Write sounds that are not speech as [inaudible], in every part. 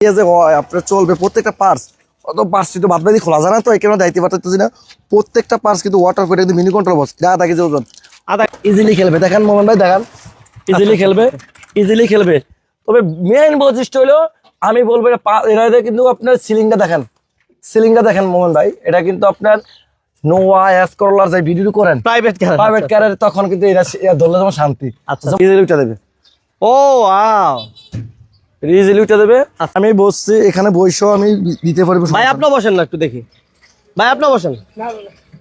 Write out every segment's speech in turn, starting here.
এই যে আপনার চলবে প্রত্যেকটা পার্স অত পার্স কিন্তু বাদ বাদি খোলা যায় না তো এই কারণে দায়িত্ব পাঠাতেছি না প্রত্যেকটা পার্স কিন্তু ওয়াটার ফিট একদম মিনি কন্ট্রোল যা থাকে ওজন। আদা ইজিলি খেলবে। দেখেন মোহন ভাই দেখেন। ইজিলি খেলবে ইজিলি খেলবে। তবে মেইন বৈশিষ্ট্য হলো আমি বলব এটা কিন্তু আপনার সিলিংটা দেখেন। সিলিংটা দেখেন মোহন ভাই। এটা কিন্তু আপনার নোয়া এস করলার যে ভিডিও করেন প্রাইভেট প্রাইভেট ক্যারিয়ার তখন কিন্তু এটা এটা ধরলে তোমার শান্তি। আচ্ছা। ইজিলি দেবে। ও ওয়াও ইজিলি উঠে দেবে আমি বসছি এখানে আমি দিতে পারব ভাই আপনি বসেন না একটু দেখি। ভাই আপনি বসেন।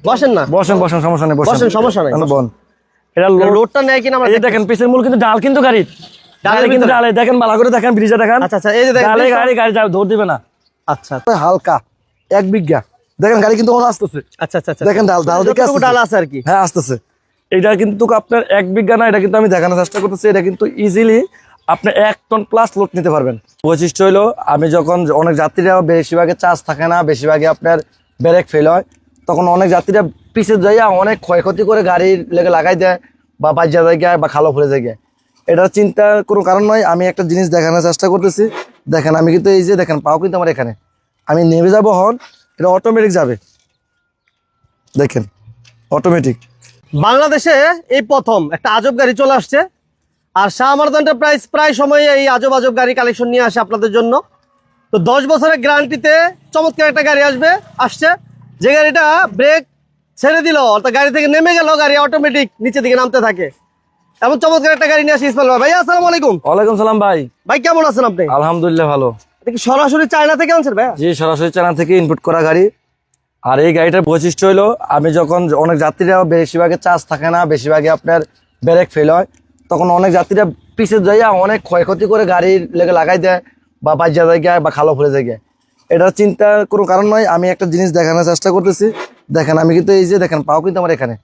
বসেন না। বসেন বসেন সমস্যা নেই বসেন, সমস্যা নেই, বন। এটা লোড রোডটা নেয় কিনা আমরা এই দেখেন পিছের মূল কিন্তু ডাল কিন্তু গাড়ির। ডালে কিন্তু ডালে দেখেন ভালো করে দেখেন ব্রিজে দেখেন। আচ্ছা আচ্ছা এই যে দেখেন ডালে গাড়ি গাড়ি যাবে দৌড় দিবে না। আচ্ছা। হালকা এক বিঘা। দেখেন গাড়ি কিন্তু আসতেছে। আচ্ছা আচ্ছা আচ্ছা। দেখেন ডাল ডাল দিকে যতটুকু ডাল আছে আর কি। হ্যাঁ আসতেছে। এটা কিন্তু আপনার এক বিঘা না এটা কিন্তু আমি দেখানোর চেষ্টা করতেছি। এটা কিন্তু ইজিলি আপনি এক টন প্লাস লোড নিতে পারবেন। বৈশিষ্ট্য হলো, আমি যখন অনেক যাত্রীরা বেশিরভাগে চার্জ থাকে না, বেশিরভাগে আপনার ব্রেক ফেল হয়, তখন অনেক যাত্রীরা পিছে যাইয়া অনেক ক্ষয়ক্ষতি করে গাড়ির লেগে লাগাই দেয় বা বাজ্যা জায়গায় বা খালো ফুলে জায়গায় এটা চিন্তার কোনো কারণ নয়, আমি একটা জিনিস দেখানোর চেষ্টা করতেছি। দেখেন, আমি কিন্তু এই যে দেখেন, পাও কিন্তু আমার এখানে। আমি নেমে যাব হন, এটা অটোমেটিক যাবে। দেখেন অটোমেটিক বাংলাদেশে এই প্রথম একটা আজব গাড়ি চলে আসছে আর শাহ আমারদ এন্টারপ্রাইজ প্রায় সময় এই আজব আজব গাড়ি কালেকশন নিয়ে আসে আপনাদের জন্য। তো দশ বছরের গ্যারান্টিতে চমৎকার একটা গাড়ি আসবে আসছে। যে গাড়িটা ব্রেক ছেড়ে দিল অর্থাৎ গাড়ি থেকে নেমে গেল গাড়ি অটোমেটিক নিচে দিকে নামতে থাকে। এমন চমৎকার একটা গাড়ি নিয়ে আসি ইসমাইল ভাই। ভাই আসসালামু আলাইকুম। ওয়ালাইকুম সালাম ভাই। ভাই কেমন আছেন আপনি? আলহামদুলিল্লাহ ভালো। এটা কি সরাসরি চায়না থেকে আনছেন ভাই? জি সরাসরি চায়না থেকে ইনপুট করা গাড়ি। আর এই গাড়িটার বৈশিষ্ট্য হলো আমি যখন অনেক যাত্রীরা বেশিরভাগে চার্জ থাকে না বেশিরভাগে আপনার ব্রেক ফেল হয়। তখন অনেক যাত্রীরা পিছে যাইয়া অনেক ক্ষয়ক্ষতি করে গাড়ির লেগে লাগাই দেয় বা বাজ্যা জায়গায় বা খালো ফুলে জায়গায় এটা চিন্তার কোনো কারণ নয়, আমি একটা জিনিস দেখানোর চেষ্টা করতেছি। দেখেন, আমি কিন্তু এই যে দেখেন, পাও কিন্তু আমার এখানে।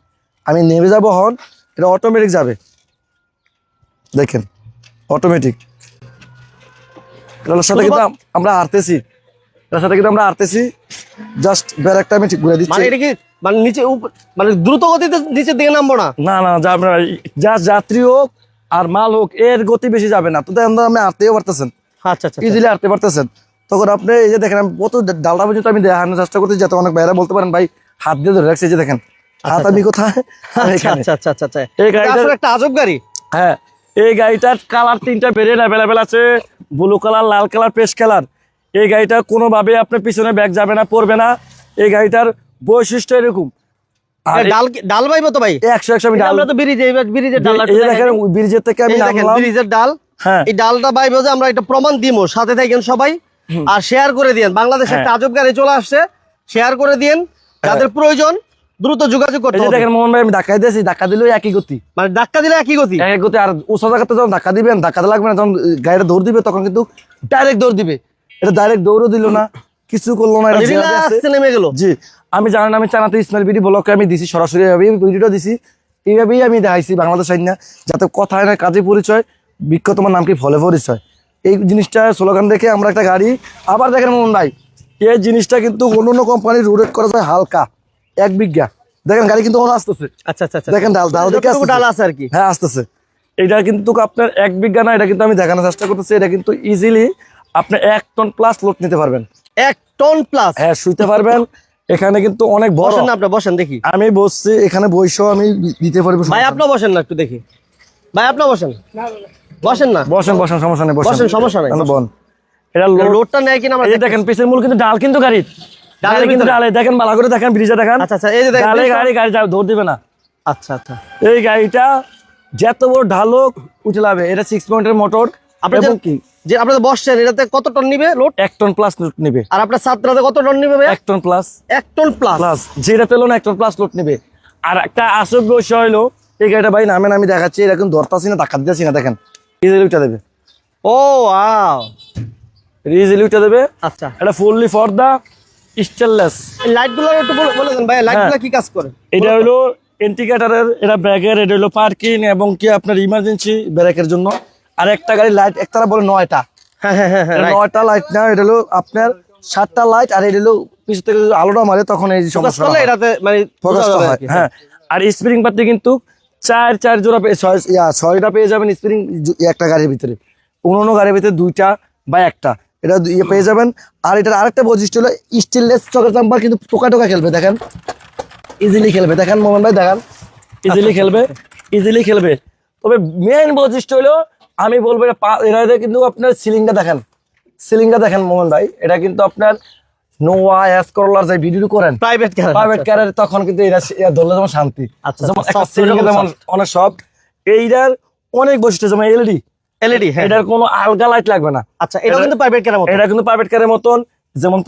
আমি নেমে যাব হন, এটা অটোমেটিক যাবে। দেখেন অটোমেটিক সাথে কিন্তু আমরা হারতেছি। এটার সাথে কিন্তু আমরা হারতেছি। জাস্ট ব্যারাকটা আমি ঠিক ঘুরে দিচ্ছি। মানে নিচে মানে দ্রুত গতিতে নিচের দিকে নামবো না? না না যা আপনার যা যাত্রী হোক আর মাল হোক এর গতি বেশি যাবে না। তো আপনি হারতেও পারতেছেন। আচ্ছা আচ্ছা ইজিলি হারতে পারতেছেন। তখন আপনি এই যে দেখেন আমি কত ডালটা পর্যন্ত আমি দেখানোর চেষ্টা করতেছি যাতে অনেক বাইরে বলতে পারেন ভাই হাত দিয়ে ধরে রাখছি যে দেখেন। হাত আমি কোথায়? আচ্ছা আচ্ছা আচ্ছা আচ্ছা আচ্ছা এই আসলে একটা আজব গাড়ি। হ্যাঁ এই গাড়িটার কালার তিনটা ভেরিয়েন্ট অ্যাভেলেবেল আছে। ব্লু কালার লাল কালার পেস্ট কালার এই গাড়িটা কোনোভাবে আপনার পিছনে ব্যাগ যাবে না পড়বে না। এই গাড়িটার বৈশিষ্ট্য এরকম। আর ডাল কি- ডাল পাইবো তো ভাই? একশো একশো আমি ডাল আমরা তো ব্রিজে ব্রিজের ডাল এই যে দেখেন ব্রিজের থেকে আমি ব্রিজের ডাল। হ্যাঁ। এই ডালটা পাইবো যে আমরা একটা প্রমাণ দিমো সাথে থাকেন সবাই আর শেয়ার করে দিয়েন। বাংলাদেশে হ্যাঁ। একটা আজব গাড়ি চলে আসছে শেয়ার করে দিয়েন। যাদের প্রয়োজন দ্রুত যোগাযোগ এই করতে হবে। দেখেন মোহন ভাই আমি ধাক্কা দিয়েছি ধাক্কা দিলেও একই গতি। মানে ধাক্কা দিলে একই গতি। একই গতি আর উঁচা জায়গাতে যখন ধাক্কা দিবেন ধাক্কাতে লাগবে না যখন গাড়িটা দৌড় দিবে তখন কিন্তু ডাইরেক্ট দৌড় দিবে। এটা ডাইরেক্ট দৌড়ও দিল না কিছু করল না নেমে গেল। জি। আমি জানেন আমি চানাতে ইসমাইল বিডি ব্লকে আমি দিছি সরাসরি এভাবেই ভিডিওটা দিছি। এইভাবেই আমি দেখাইছি বাংলাদেশ আইন না যাতে কথায় না কাজে পরিচয় বিখ্যাত তোমার নাম কি ফলে পরিচয় এই জিনিসটা স্লোগান দেখে আমরা একটা গাড়ি আবার দেখেন মোহন ভাই এই জিনিসটা কিন্তু অন্য অন্য কোম্পানির রোডেট করা যায় হালকা এক বিঘা। দেখেন গাড়ি কিন্তু আসতেছে। আচ্ছা আচ্ছা আচ্ছা। দেখেন ডাল ডাল দেখে ডাল আছে আর কি। হ্যাঁ আসতেছে। এটা কিন্তু আপনার এক বিঘা না এটা কিন্তু আমি দেখানোর চেষ্টা করতেছি এটা কিন্তু ইজিলি আপনি এক টন প্লাস লোড নিতে পারবেন। এক টন প্লাস হ্যাঁ শুইতে পারবেন। এখানে কিন্তু অনেক বড়। বসেন না আপনি বসেন দেখি। আমি বসছি এখানে বইসও আমি দিতে পারব ভাই আপনি বসেন না একটু দেখি। ভাই আপনি বসেন। বসেন না। বসেন বসেন সমস্যা নেই বসেন, সমস্যা নেই। বন। এটা লোড রোডটা নেয় কিনা আমরা দেখেন পিছের মূল কিন্তু ডাল কিন্তু গাড়ির। ডালের ডালে কিন্তু ডালে। দেখেন ভালো করে দেখেন ব্রিজে দেখেন। আচ্ছা আচ্ছা এই যে দেখেন ডালে গাড়ি গাড়ি যাবে দৌড় দিবে না। আচ্ছা আচ্ছা। এই গাড়িটা যত বড় ঢালক উঠলাবে এটা সিক্স পয়েন্টের মোটর আপনি কি? যে আপনারা বসছেন এটাতে কত টন নিবে লোড এক টন প্লাস লোড নেবে। আর আপনার ছাত্রতে কত টন নিবে এক টন প্লাস এক টন প্লাস প্লাস যেটা পেল না এক টন প্লাস লোড নেবে। আর একটা আসব বিষয় হলো এই গাড়িটা ভাই নামে আমি দেখাচ্ছি এরকম ধরতাছি না ধাক্কা দিতেছি না দেখেন। ইজিলি উঠে দেবে। ও ওয়াও ইজিলি উঠে দেবে। আচ্ছা। এটা ফুললি ফর দা স্টেনলেস এই লাইটগুলো একটু বলে বলে দেন ভাই লাইটগুলো কি কাজ করে? এটা হলো ইন্ডিকেটারের এটা ব্যাগের এটা হলো পার্কিং এবং কি আপনার ইমার্জেন্সি ব্রেকের জন্য। আর একটা গাড়ি লাইট একতারা বলে নয়টা। হ্যাঁ হ্যাঁ হ্যাঁ. নয়টা লাইট না এটা হলো আপনার সাতটা লাইট আর এটা হলো পিছু থেকে আলোটা মারে তখন এই সমস্যা এটাতে মানে হয় হ্যাঁ। আর স্প্রিং পাতি কিন্তু চার চার জোড়া পেয়ে ছয় ছয়টা পেয়ে যাবেন স্প্রিং একটা গাড়ির ভিতরে। অন্য অন্য গাড়ির ভিতরে দুইটা বা একটা। এটা ইয়ে পেয়ে যাবেন। আর এটার আরেকটা বৈশিষ্ট্য হলো স্টেনলেস চকের চাম্পার কিন্তু টোকা টোকা খেলবে দেখেন। ইজিলি খেলবে দেখেন মোহন ভাই দেখেন। ইজিলি খেলবে ইজিলি খেলবে। তবে মেইন বৈশিষ্ট্য হলো আমি বলব এটা এটাতে কিন্তু আপনার সিলিংটা দেখেন। সিলিংটা দেখেন মোহন ভাই। এটা কিন্তু আপনার নোয়া এস করলার যে ভিডিও করেন প্রাইভেট প্রাইভেট ক্যারের তখন কিন্তু এটা এটা ধরলে যেমন শান্তি। যেমন একটা soft, ceiling এ এরকম যেমন অনেক সব এইটার অনেক বৈশিষ্ট্য যেমন এলইডি এলইডি হ্যাঁ। এটার কোনো আলগা লাইট লাগবে না। আচ্ছা এটাও কিন্তু প্রাইভেট এটা কিন্তু প্রাইভেট কারের মতন। যেমন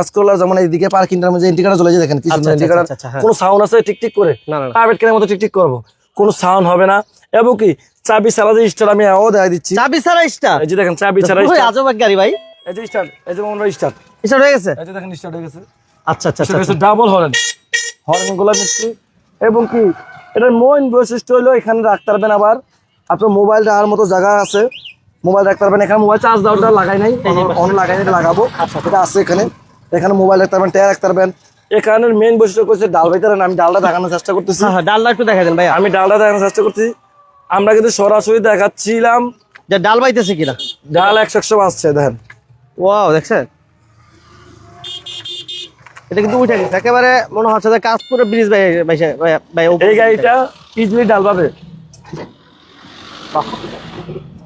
এসকোলার যেমন এইদিকে পার্কিংটার মধ্যে ইন্ডিকেটার চলে যায় দেখেন কি আচ্ছা, সুন্দর আচ্ছা, ইন্ডিকেটার আচ্ছা, হ্যাঁ। কোনো সাউন্ড আছে টিক টিক করে। প্রাইভেট কারের মতো টিক টিক করব। কোনো সাউন্ড হবে না। এবং কি চাবি ছাড়া যে স্টার আমি ও দেখা দিচ্ছি। চাবি ছাড়া স্টার এই যে দেখেন চাবি ছাড়া স্টার আজব এক গাড়ি ভাই। এই যে স্টার এই যে মনে স্টার স্টার হয়ে গেছে? এই যে দেখেন স্টার্ট হয়ে গেছে। আচ্ছা আচ্ছা আচ্ছা ডাবল হরেন হরেনগুলো মিষ্টি। এবং কি এটার মেইন বৈশিষ্ট্য হলো এখানে রাখতে পারবেন আবার আপনার মোবাইল রাখার মতো জায়গা আছে। মোবাইল রাখতে পারবেন এখানে মোবাইল চার্জ দেওয়াটা লাগাই নাই। অন লাগাই নাই, এটা লাগাবো এটা আছে এখানে। এখানে মোবাইল রাখতে পারবেন ট্যাগ রাখতে পারবেন। এখানের মেইন বৈশিষ্ট্য করছে ডাল ভাইতে আমি ডালটা দেখানোর চেষ্টা করতেছি। হ্যাঁ হ্যাঁ ডালটা একটু দেখা দেন ভাই আমি ডালটা দেখানোর চেষ্টা আমরা কিন্তু সরাসরি দেখাচ্ছিলাম যে ডাল বাইতেছে কিনা? ডাল একশো একশো আসছে দেখেন। ওয়াও দেখছেন? এটা কিন্তু উঠে গেছে। একেবারে মনে হচ্ছে যে ব্রিজ ভাই ভাই ভাই ভাই এই গাড়িটা ইজিলি ডাল পাবে।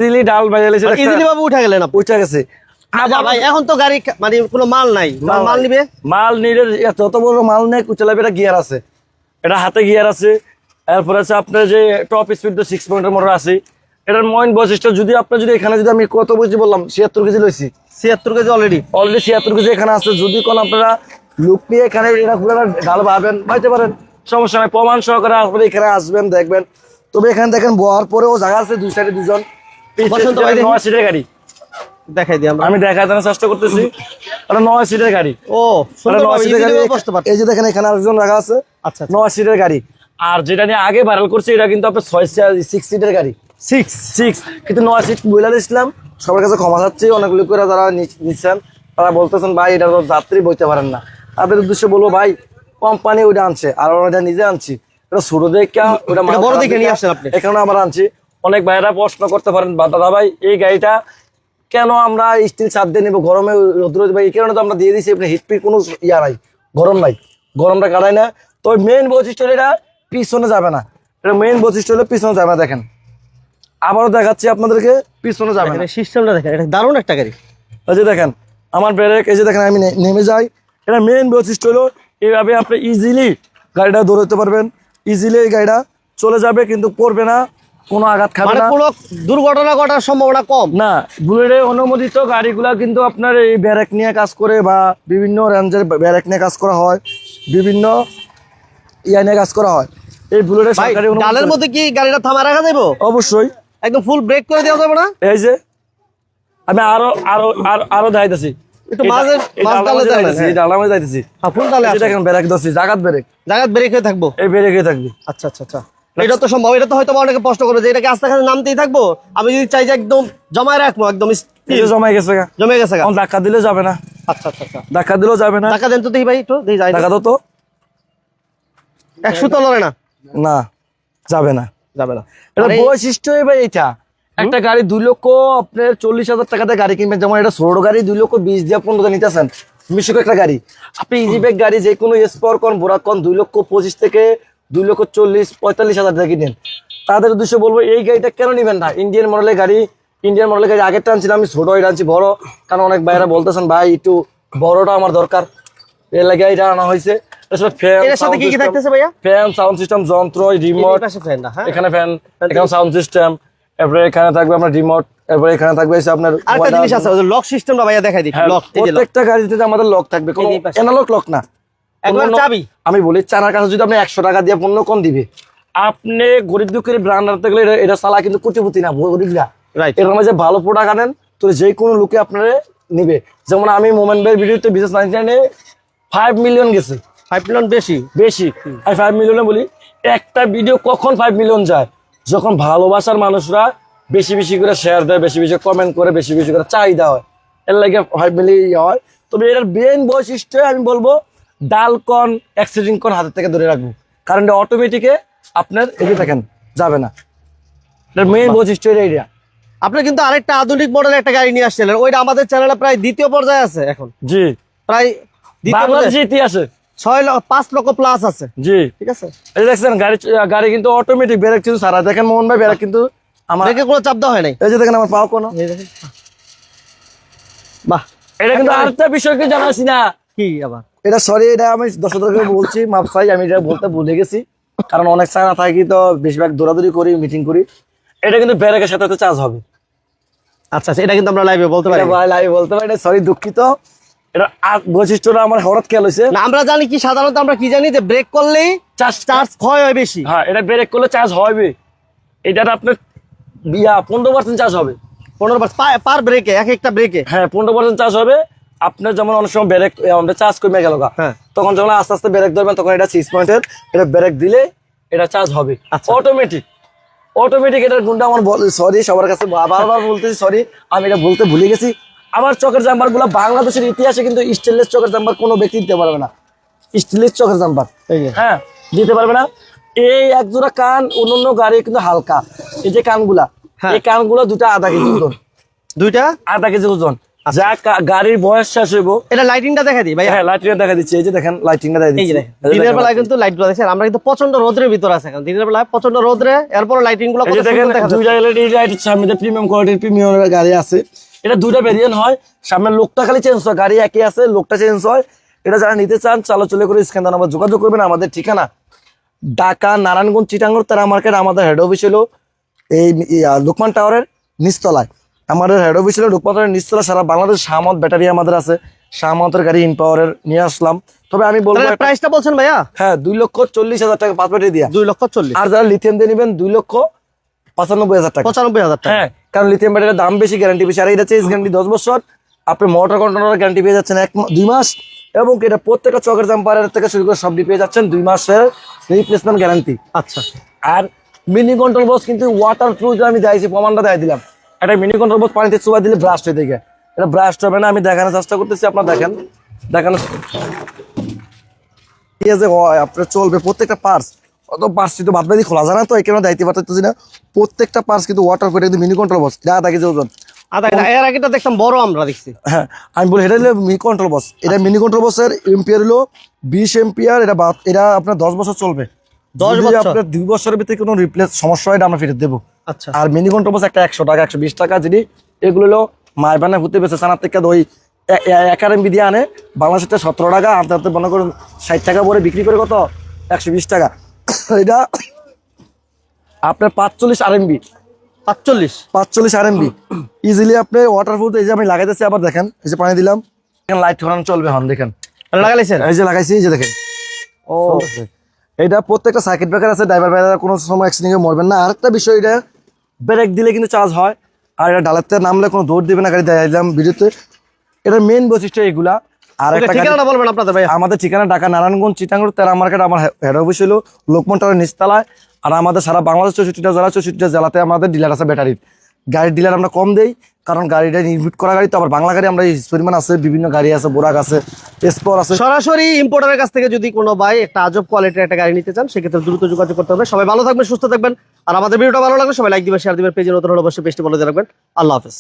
ইজিলি ডাল বাজাইলেছে ইজিলি বাবু উঠে গেলেন আপনি। উঠে গেছে। ভাই এখন তো গাড়ি মানে কোনো মাল নাই। মাল নিবে? মাল নিলে যত বড় মাল নেই কুচালাবে এটা গিয়ার আছে। এটা হাতে গিয়ার আছে। এরপর আছে আপনার যে টপ স্পিড তো সিক্স পয়েন্টের মোটর আছে। এটার মইন বৈশিষ্ট্য যদি আপনার যদি এখানে যদি আমি কত বুঝি বললাম ছিয়াত্তর কেজি লইছি। ছিয়াত্তর কেজি অলরেডি অলরেডি ছিয়াত্তর কেজি এখানে আছে। যদি কোন আপনারা লুক নিয়ে এখানে এটা ডাল পাবেন পাইতে পারেন। সমস্যা নাই প্রমাণ সহকারে আসবেন এখানে আসবেন দেখবেন। তবে এখানে দেখেন বহার পরেও জায়গা আছে দুই সাইডে দুজন। নয় সিটের গাড়ি। দেখাই দিই আমরা। আমি দেখা দেওয়ার চেষ্টা করতেছি। এটা নয় সিটের গাড়ি। ও নয় সিটের গাড়ি। বসতে পারবে এই যে দেখেন এখানে আরেকজন রাখা আছে। আচ্ছা আচ্ছা। নয় সিটের গাড়ি। আর যেটা নিয়ে আগে ভাইরাল করছে এটা কিন্তু আপনার ছয় সিক্স সিটের গাড়ি। সিক্স সিক্স কিন্তু নয় সিট বইলা দিয়েছিলাম সবার কাছে ক্ষমা চাচ্ছি। অনেক লোকেরা যারা নিচ্ছেন তারা বলতেছেন ভাই এটা তো যাত্রী বইতে পারেন না। তাদের উদ্দেশ্যে বলব ভাই কোম্পানি ওইটা আনছে আর ওটা নিজে আনছি। এটা ছোট দেখে ওটা বড় দেখে নিয়ে আসছেন আপনি। এখানে আমরা আনছি। অনেক ভাইরা প্রশ্ন করতে পারেন বা দাদা ভাই এই গাড়িটা কেন আমরা স্টিল চাপ দিয়ে নেব? গরমে রোদ্র ভাই এই কারণে তো আমরা দিয়ে দিচ্ছি আপনি হিটপির কোনো ইয়া নাই গরম নাই। গরমটা কাটায় না। তো মেন বৈশিষ্ট্য হলো এটা পিছনে যাবে না। এটা মেন বৈশিষ্ট্য হলো পিছনে যাবে না দেখেন। আবারও দেখাচ্ছি আপনাদেরকে পিছনে যাবে না। সিস্টেমটা দেখেন এটা দারুণ একটা গাড়ি। এই যে দেখেন আমার ব্রেক এই যে দেখেন আমি নেমে যাই। এটা মেন বৈশিষ্ট্য হলো এইভাবে আপনি ইজিলি গাড়িটা দৌড়াতে পারবেন। ইজিলি এই গাড়িটা চলে যাবে কিন্তু পড়বে না। কোনো আঘাত খাবে মানে না। কোনো দুর্ঘটনা ঘটার সম্ভাবনা কম? না বুলেটে অনুমোদিত গাড়িগুলা কিন্তু আপনার এই ব্যারেক নিয়ে কাজ করে বা বিভিন্ন রেঞ্জের ব্যারেক নিয়ে কাজ করা হয় বিভিন্ন ইয়া নিয়ে কাজ করা হয়। এই বুলেটের সরকারি ডালের মধ্যে কি গাড়িটা থামা রাখা যাব অবশ্যই। একদম ফুল ব্রেক করে দেওয়া যাবে না? এই যে আমি আরও আরও আরও আরও দেখাইতেছি। একটু মাঝে- মাঝ ডালে হ্যাঁ। ডালার মধ্যে যাইতেছি। হ্যাঁ ফুল ডালে আছে। দেখেন ব্যারেক দছি জাগাত ব্যারেক। জায়গা ব্রেক হয়ে থাকব? এই ব্যারেকে থাকবে। আচ্ছা আচ্ছা আচ্ছা। এটা তো সম্ভব এটা তো হয়তো অনেকে প্রশ্ন করবে যে এটাকে আস্তে আস্তে নামতেই থাকব? আমি যদি চাই যে একদম জমায় রাখব একদম এই স্থির, যে জমাই গেছে জমে গেছে ধাক্কা দিলে যাবে না। আচ্ছা আচ্ছা আচ্ছা। ধাক্কা দিলেও যাবে না। টাকা দেন তো দেখি ভাই একটু দেখি যাই। ধাক্কা তো। একশো তো লড়ে না। না যাবে না। যাবে না। এটা বৈশিষ্ট্য এবার এটা একটা গাড়ি দুই লক্ষ আপনার চল্লিশ হাজার টাকাতে গাড়ি কিনবেন। যেমন এটা ছোট গাড়ি দুই লক্ষ বিশ দিয়ে পনেরো নিতেছেন। মিশুক একটা গাড়ি। আপনি ইজি ব্যাগ গাড়ি যে কোনো স্পর কন বোরাক কন দুই লক্ষ পঁচিশ থেকে দুই লক্ষ চল্লিশ পঁয়তাল্লিশ হাজার টাকা কিনেন। তাদের উদ্দেশ্যে বলব এই গাড়িটা কেন নেবেন না? ইন্ডিয়ান মডেলের গাড়ি ইন্ডিয়ান মডেলের গাড়ি আগের টানছিলাম আমি ছোট এটা আনছি বড়। কারণ অনেক ভাইরা বলতেছেন ভাই একটু বড়টা আমার দরকার। এর লাগে এটা আনা হয়েছে। ফ্যান সাউন্ড সিস্টেম যন্ত্র রিমোট হ্যাঁ। এখানে ফ্যান এখানে সাউন্ড সিস্টেম এরপরে এখানে থাকবে আপনার রিমোট এরপরে এখানে থাকবে আপনার আরেকটা জিনিস আছে লক সিস্টেমটা ভাইয়া দেখাই দিই হ্যাঁ, লক। প্রত্যেকটা গাড়িতে আমাদের লক থাকবে কোনো এনালগ লক না। একবার চাবি। আমি বলি চানার কাছে যদি আপনি একশো টাকা দিয়ে পণ্য কোন দিবে? আপনি গরিব দুঃখের ব্র্যান্ড আনতে গেলে এটা- সালা কিন্তু কোটিপতি না গরিবরা। রাইট এরকম যে ভালো প্রোডাক্ট আনেন তো যে কোনো লোকে আপনারা নিবে। যেমন আমি মোমেন্ট বের ভিডিওতে বিশেষ নাইনটি নাইনে ফাইভ মিলিয়ন গেছে। ফাইভ মিলিয়ন বেশি? বেশি। আমি ফাইভ মিলিয়নে বলি একটা ভিডিও কখন ফাইভ মিলিয়ন যায়? যখন ভালোবাসার মানুষরা বেশি বেশি করে শেয়ার দেয় বেশি বেশি কমেন্ট করে বেশি বেশি করে চাহিদা হয়। এর লাগে ফাইভ মিলিয়ন হয়। তবে এটার মেন বৈশিষ্ট্য আমি বলব ডাল কন অ্যাক্সিডেন্ট কন হাতের থেকে ধরে রাখব। কারণ এটা অটোমেটিকে আপনার এদিকে দেখেন যাবে না। এটার মেইন বৈশিষ্ট্য এটা আপনি কিন্তু আরেকটা আধুনিক মডেলের একটা গাড়ি নিয়ে আসছিলেন। ওইটা আমাদের চ্যানেলে প্রায় দ্বিতীয় পর্যায়ে আছে এখন। জি। প্রায় দ্বিতীয় ইতিহাসে। ছয় লক্ষ পাঁচ লক্ষ প্লাস আছে। জি। ঠিক আছে? এই দেখছেন গাড়ি গাড়ি কিন্তু অটোমেটিক ব্রেক কিন্তু সারা। দেখেন মোহন ভাই ব্রেক কিন্তু আমার কোনো চাপ দেওয়া হয় নাই। এই যে দেখেন আমার পাও কোনো। বাহ। এটা কিন্তু আরেকটা বিষয় কি না। কি আবার? এটা সরি এটা আমি দর্শকদেরকে বলছি মাপ চাই আমি এটা বলতে ভুলে গেছি। কারণ অনেক চায়না থাকি তো বেশিরভাগ দৌড়াদৌড়ি করি মিটিং করি। এটা কিন্তু ব্যারেকের সাথে চার্জ হবে। আচ্ছা আচ্ছা এটা কিন্তু আমরা লাইভে বলতে পারি। আমি বলতে পারি সরি দুঃখিত। এটা বৈশিষ্ট্যটা আমার হঠাৎ খেয়াল হয়েছে। না আমরা জানি কি সাধারণত আমরা কি জানি যে ব্রেক করলেই চার্জ চার্জ ক্ষয় হয় বেশি। হ্যাঁ এটা ব্রেক করলে চার্জ হবে এটা আপনার ইয়া পনেরো পার্সেন্ট চার্জ হবে। পনেরো পার ব্রেকে এক একটা ব্রেকে হ্যাঁ পনেরো পার্সেন্ট চার্জ হবে। আপনার যেমন অনেক সময় ব্রেক আমাদের চার্জ কমে গেল। হ্যাঁ। তখন যখন আস্তে আস্তে ব্রেক ধরবেন তখন এটা সিক্স পয়েন্টের এটা ব্রেক দিলে এটা চার্জ হবে আচ্ছা। অটোমেটিক অটোমেটিক এটার গুণটা আমার সরি সবার কাছে বারবার বলতেছি সরি আমি এটা বলতে ভুলে গেছি আমার চকের জাম্পারগুলো বাংলাদেশের ইতিহাসে কিন্তু স্টেনলেস চকের জাম্বার কোনো ব্যক্তি দিতে পারবে না স্টেনলেস চকের জাম্বার হ্যাঁ দিতে পারবে না এই এক জোড়া কান অন্য গাড়ি কিন্তু হালকা এই যে কানগুলা হ্যাঁ। এই কানগুলো দুটা আধা কেজি ওজন দুইটা আধা কেজি ওজন। যা কা- গাড়ির বয়স শেষ হইব। এটা লাইটিংটা দেখা দিই ভাই হ্যাঁ লাইটিংটা দেখা দিচ্ছে। এই যে দেখেন লাইটিংটা দেখা এই দিচ্ছে। যে দেখেন দিনের কিন্তু লাইটগুলো আমরা কিন্তু প্রচণ্ড রোদ্রের ভিতর আছে এখন। দিনের প্রচণ্ড রোদ্রে এরপর লাইটিংগুলো দেখেন এলইডি লাইট সামনে প্রিমিয়াম কোয়ালিটির প্রিমিয়াম গাড়ি আছে। এটা দুইটা ভেরিয়েন্ট হয় সামনে লোকটা খালি চেঞ্জ হয় গাড়ি একই আছে লোকটা চেঞ্জ হয়। এটা যারা নিতে চান চালো চলে করে স্ক্যান নাম্বার যোগাযোগ করবেন আমাদের ঠিকানা। ঢাকা নারায়ণগঞ্জ চিটাঙ্গর তারা মার্কেট আমাদের হেড অফিস হলো এই লোকমান টাওয়ারের নিচতলায়। আমাদের হেড অফিস লোকমান নিচতলা সারা বাংলাদেশ সামত ব্যাটারি আমাদের আছে। সামতের গাড়ি ইনপাওয়ারের নিয়ে আসলাম। তবে আমি বলব প্রাইসটা বলছেন ভাইয়া? হ্যাঁ দুই লক্ষ চল্লিশ হাজার টাকা পাঁচ ব্যাটারি দিয়া। দুই লক্ষ চল্লিশ। আর যারা লিথিয়াম দিয়ে নেবেন দুই লক্ষ পঁচানব্বই হাজার টাকা। পঁচানব্বই হাজার টাকা। হ্যাঁ কারণ লিথিয়াম ব্যাটারির দাম বেশি গ্যারান্টি বেশি। আর এটা চেঞ্জ গ্যারান্টি দশ বছর। আপনি মোটর কন্ট্রোলার গ্যারান্টি পেয়ে যাচ্ছেন এক দুই মাস। এবং এটা প্রত্যেকটা চকের জাম্পারের থেকে শুরু করে সবটি পেয়ে যাচ্ছেন দুই মাসের রিপ্লেসমেন্ট গ্যারান্টি আচ্ছা। আর মিনি কন্ট্রোল বক্স কিন্তু ওয়াটার প্রুফ আমি দিয়েছি প্রমাণটা দিয়ে দিলাম। একটা মিনি কন্ট্রোল পানিতে চুবা দিলে ব্রাস্ট হয়ে থেকে। এটা ব্রাস্ট হবে না আমি দেখানোর চেষ্টা করতেছি আপনার দেখেন। দেখানো ঠিক আছে হয়, আপনার চলবে প্রত্যেকটা পার্স অত পার্স কিন্তু বাদ বাদি খোলা জানা তো এই কারণে দায়িত্ব পাঠাচ্ছি না। প্রত্যেকটা পার্স কিন্তু ওয়াটার করে কিন্তু মিনি কন্ট্রোল বক্স যা থাকে যে ওজন এর আগেটা দেখতাম বড় আমরা দেখছি। হ্যাঁ আমি বলি এটা হলো মিনি কন্ট্রোল বক্স এটা মিনি কন্ট্রোল বক্সের এম্পিয়ার হলো বিশ এম্পিয়ার এটা এটা আপনার দশ বছর চলবে। 10 যদি বছর? আপনার দুই বছরের ভিতরে কোনো রিপ্লেস সমস্যা হয় আমরা ফিরে দেবো। আচ্ছা। আর মিনি কন্ট্রোল একটা একশো টাকা একশো বিশ টাকা যদি এগুলো হলো মাইবানা হতে পেয়েছে সানার থেকে ওই একার এমবি দিয়ে আনে বাংলাদেশটা সতেরো টাকা আনতে আনতে মনে করুন ষাট টাকা পরে বিক্রি করে কত? একশো বিশ টাকা। [coughs] এটা আপনার পাঁচচল্লিশ আর এমবি পাঁচচল্লিশ। পাঁচচল্লিশ আর এমবি ইজিলি আপনি ওয়াটারপ্রুফ এই যে আমি লাগাইতেছি আবার দেখেন এই যে পানি দিলাম। লাইট ঘোরানো চলবে হন দেখেন। লাগাইছেন? এই যে লাগাইছি এই যে দেখেন। ও। এটা প্রত্যেকটা সার্কিট ব্রেকার আছে ড্রাইভার ভাইরা কোনো সময় অ্যাক্সিডেন্টে মরবেন না। আরেকটা বিষয় এটা ব্রেক দিলে কিন্তু চার্জ হয় আর এটা ডালাতে নামলে কোনো দৌড় দিবে না গাড়ি দিলাম ভিডিওতে। এটা মেন বৈশিষ্ট্য এগুলা। আর একটা ঠিকানাটা বলবেন আপনাদের ভাই আমাদের ঠিকানা ঢাকা নারায়ণগঞ্জ চিটাঙ্গুর তেরা মার্কেট আমার হেড অফিস হলো লোকমান টাওয়ার নিচতলায়। আর আমাদের সারা বাংলাদেশ চৌষট্টিটা জেলা চৌষট্টিটা জেলাতে আমাদের ডিলার আছে ব্যাটারির গাড়ির ডিলার আমরা কম দেই, কারণ গাড়িটা নির্মিট করা গাড়ি তো আবার বাংলা গাড়ি, আমরা পরিমাণ আছে, বিভিন্ন গাড়ি আছে, বোরাক আছে স্পোর আছে। সরাসরি ইম্পোর্টারের কাছ থেকে যদি কোনো ভাই একটা আজব কোয়ালিটির একটা গাড়ি নিতে চান, সেক্ষেত্রে দ্রুত যোগাযোগ করতে হবে। সবাই ভালো থাকবেন, সুস্থ থাকবেন, আর আমাদের ভিডিওটা ভালো লাগবে সবাই লাইক দিবেন শেয়ার দিবেন পেজের নতুন হলে অবশ্যই পেজটি বলে দিয়ে রাখবেন। আল্লাহ হাফেজ।